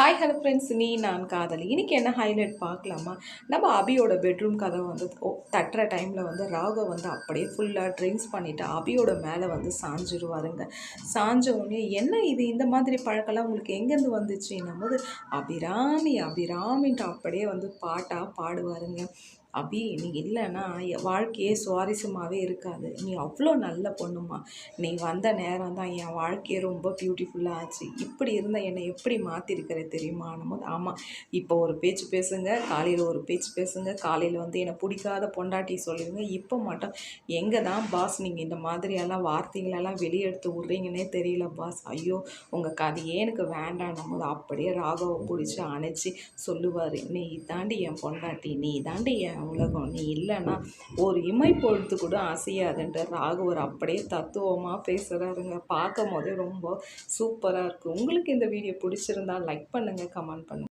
Hi hello friends நீ நான் காதலி. இன்றைக்கி என்ன ஹைலைட் பார்க்கலாமா? நம்ம அபியோட பெட்ரூம் கதை வந்து தட்டுற டைமில் வந்து ராகவ் வந்து அப்படியே ஃபுல்லாக ட்ரிங்க்ஸ் பண்ணிவிட்டு அபியோட மேலே வந்து சாஞ்சிருவாருங்க. சாஞ்ச உடனே என்ன இது? இந்த மாதிரி பழக்கம்லாம் உங்களுக்கு எங்கேருந்து வந்துச்சுன்னும் போது அபிராமி அபிராமின்ட்டு அப்படியே வந்து பாட்டாக பாடுவாருங்க. அபி நீ இல்லைன்னா என் வாழ்க்கையே சுவாரஸ்யமாகவே இருக்காது. நீ அவ்வளோ நல்ல பொண்ணுமா நீ வந்த நேரம் தான் என் வாழ்க்கையே ரொம்ப பியூட்டிஃபுல்லாக ஆச்சு. இப்படி இருந்தால் என்னை எப்படி மாற்றிருக்கிற தெரியுமான்னும் போது ஆமாம் இப்போ ஒரு பேச்சு பேசுங்க காலையில் ஒரு பேச்சு பேசுங்க காலையில் வந்து என்னை பிடிக்காத பொண்டாட்டி சொல்லிடுங்க இப்போ மட்டும் எங்கே தான் பாஸ் நீங்கள் இந்த மாதிரியெல்லாம் வார்த்தைகளெல்லாம் வெளியெடுத்து விட்றீங்கன்னே தெரியல பாஸ் ஐயோ உங்கள் கதையே எனக்கு வேண்டாம் போது அப்படியே ராகவை பிடிச்சி அணைச்சி சொல்லுவார். நீ தாண்டி என் பொண்டாட்டி நீ தாண்டி என் உலகம் நீ இல்லைன்னா ஒரு இமை பொழுது கூட அசையாதுன்ற ராகவர் அப்படியே தத்துவமாக பேசுகிறாருங்க பார்க்கும் போதே ரொம்ப சூப்பராக இருக்குது உங்களுக்கு இந்த வீடியோ பிடிச்சிருந்தா லைக் பண்ணுங்கள் கமெண்ட் பண்ணுங்கள்